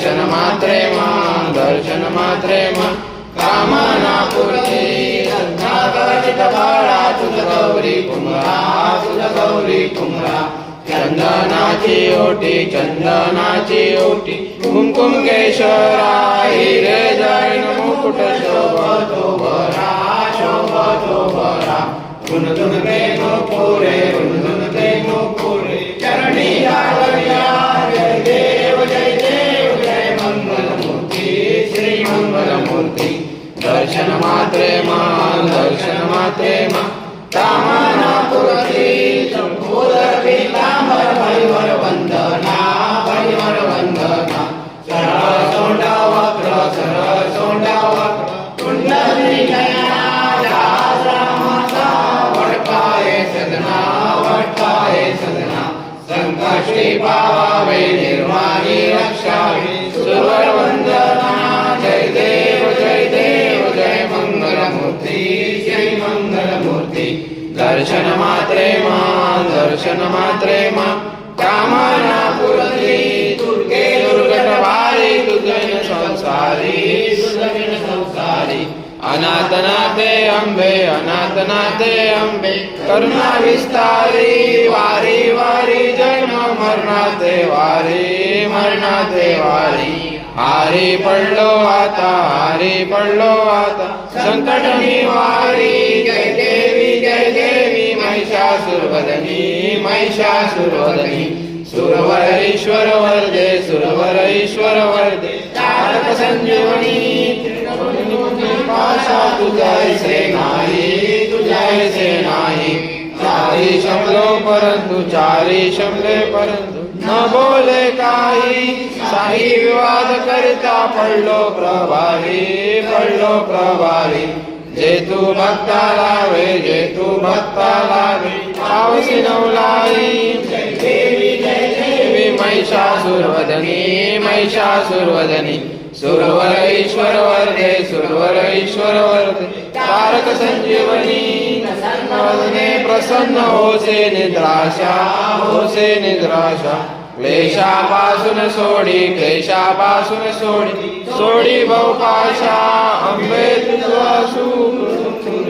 दर्शन मात्रे मा दर्शन मात्रे मा कामना पूर्ती कचित बाळा तुझ गौरी कुमरा तुझ गौरी कुमरा। चंदनाची ओटी चंदनाची ओटी। कुमकुम केशरा हिरे जैन मुकुट शोभतो बरा शोभतो बरा धुन धुन ते पुरे धुन धुन ते पुरे। चरणी मूर्ती दर्शन मात्रे मा दर्शन मात्रे मा। कामना पुरती उदर पीतांबर भैवर वंदना भैवर वंदना सरळ सोंडा वक्र सरळ सोंडा वक्र कुंडली वडकाये सदना वडकाये सदना संकष्टी पावावे दर्शन मात्रे मा दर्शन मात्रे मा। कामना पुरती दुर्गे दुर्गट वारी तुझन संसारी तुझन संसारी। अनाथनाथे अंबे अनाथनाथे अंबे करुणा विस्तारी वारी वारी जन्म मरणाते वारी मरणाते वारी। हारी पडलो आता हारी पडलो आता। संकट निवारी महिषासुरवदनी महिषासुरवदनी सुरवर ईश्वर वरदे सुरवर ईश्वर वरदे तारक संजीवनी पाशा तुझायचे नाही तुझायचे नाही चारी शब्दो परंतु चारी शब्दे परंतु न बोले काही साई विवाद करता पडलो प्रभारी पडलो प्रभारी। जे भक्ता लावे जे भक्ता लावे पावसी नवलाई। देवी महिषासुरवदनी महिषासुरवदनी सुरवर ईश्वर वरदे सुरवर ईश्वर वरदे तारक संजीवनी वदने प्रसन्न होसे निद्राशा होसे निद्राशा। क्लेशापासून सोडी क्लेशापासून सोडी. सोडी बहुपाशा अंबे तुझा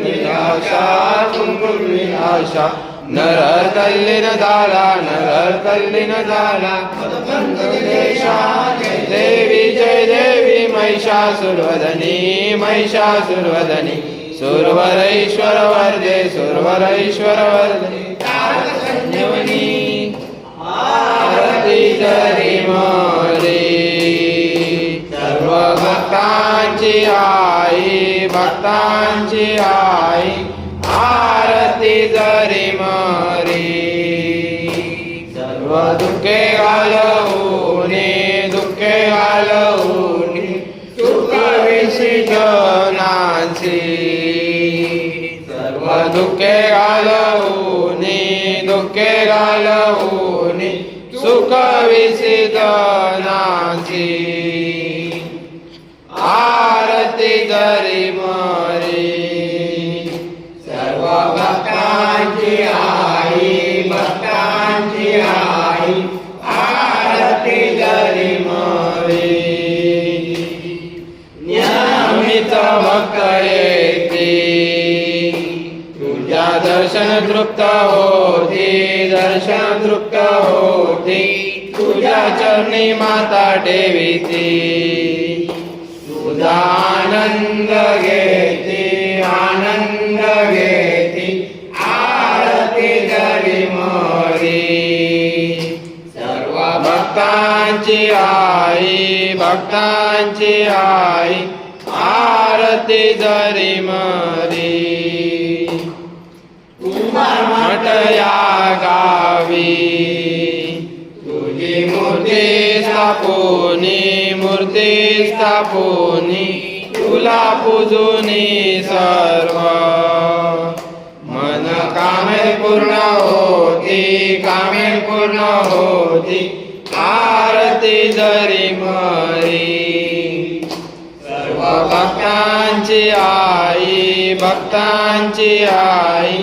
निराशा निराशा. नरहर तल्लीन झाला नरहर तल्लीन झाला देवी जय देवी महिषासुरवदनी महिषासुरवदनी सुरवर ईश्वर वर्धे सुरवर भक्तांची आई भक्तांची आई आरती जरी मरी. सर्व दुःखे घालवणे दुःखे घालवून सुख विसर्जनाची सर्व दुःखे घालवणे दुःखे घालवणे सुख विसर्जनाची दर्शन तृप्त होती दर्शन तृप्त होती. तुझ्या चरणी माता ठेविती. आनंद घेते आनंद घेते आरती जरी मोरी। सर्व भक्तांची आई भक्तांची आई आरती जरी मरी। मठ या गावी मूर्ती स्थापोनी मूर्ती स्थापोनी तुला पूजुनी सर्व। मन कामे पूर्ण होती कामे पूर्ण होती आरती जरी मरी। सर्व भक्तांची आई भक्तांची आई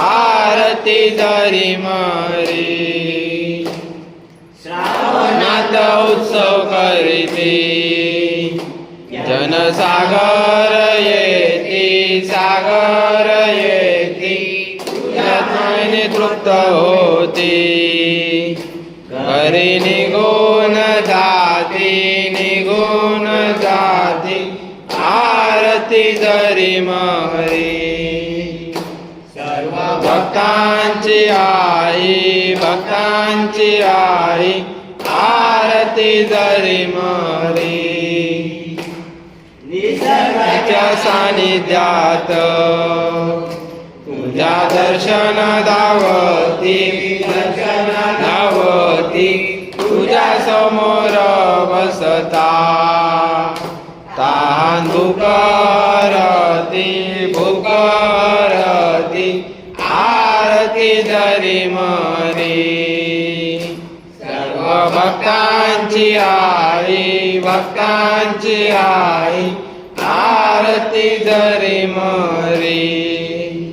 आरती जरी मरी। श्रावणात उत्सव करीती. जनसागर येती सागर येती. तुझ्याने तृप्त होती. घरी निघून जाती निघून जाती. आरती जरी महरी. सर्व भक्तांची आई भक्तांची आई. आरती जरी मरी निसर्गाच्या सानिध्यात तुझ्या दर्शन धावती दर्शन धावती तुझ्या समोर बसता. तान भक्तांची आई भक्तांची आई आरती जरी मरी.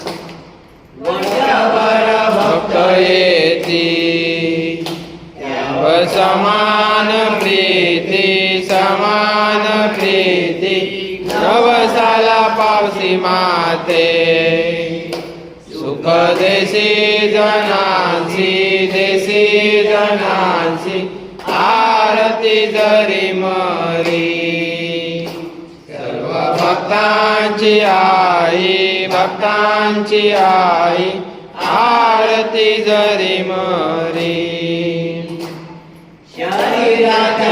वर्षभर भक्त येती समान प्रीती समान प्रीती. नवसाला पावसी माते. सुख देशी जनांची देशी जनांची. आरती जरी मरी सर्व भक्तांची आई भक्तांची आई आरती जरी मरी. शरीराचे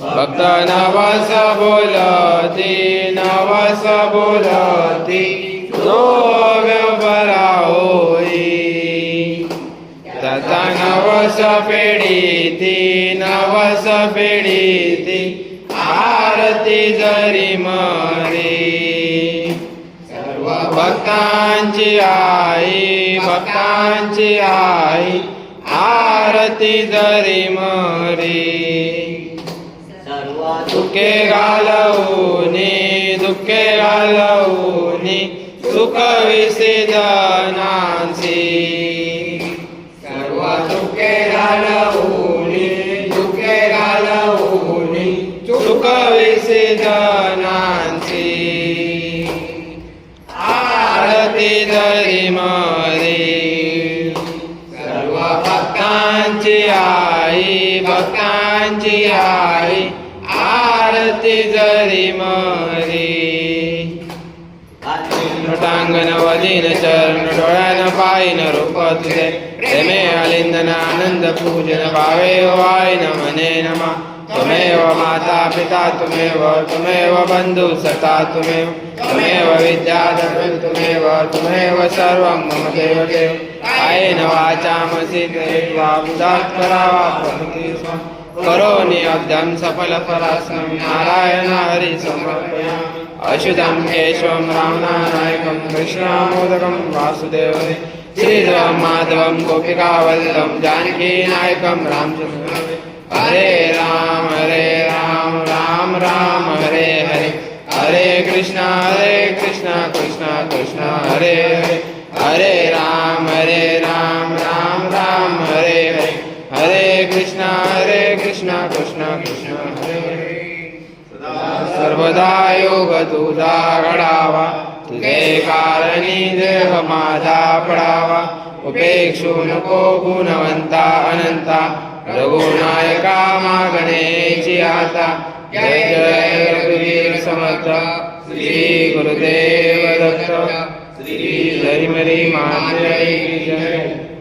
भक्त नवस बोलती नवस बोलती नवस पेढीती नवस पेढीती आरती जरी मरी. सर्व भक्तांची आई भक्तांची आई आरती जरी मरी. दुःखे घालवूनी दुःखे घालवूनी सुख विसेदनांसी भक्तांची आई भक्तांची आरती जरी मरी. नटांगण वदीन चरण डोळ्यान पायन रूप तुझे प्रेमे अलिंदन आनंद पूजन भावे वायन मने नमा। त्वमेव माता पिता त्वमेव त्वमेव बन्धु सता त्वमेव त्वमेव विद्याधरं त्वमेव त्वमेव सर्वं मम देव देव कायेन वाचा मसिद्ध्वा बुधात् करावा प्रभृति स्म करोमि अब्धं नारायण हरि समर्पयामि। अच्युतं केशवं रामनारायणं कृष्णामोदकं वासुदेवं श्रीधरं माधवं गोपिकावल्लभं जानकीनायकं रामचन्द्रं हरे राम हरे राम राम राम, हरे हरे। हरे कृष्ण हरे कृष्ण कृष्ण कृष्ण, हरे हरे। हरे राम हरे राम राम राम, हरे हरे। हरे कृष्ण हरे कृष्ण कृष्ण कृष्ण, हरे हरे। सर्वदा योग तुझा घडावा तुझे कारणी देह माझा पडावा. उपेक्षू नको गुणवंता अनंता. रघुनायका मागणेची आता. जय जय रघुवीर समर्थ. श्री गुरुदेव दत्त. श्री हरिमरी माते जय.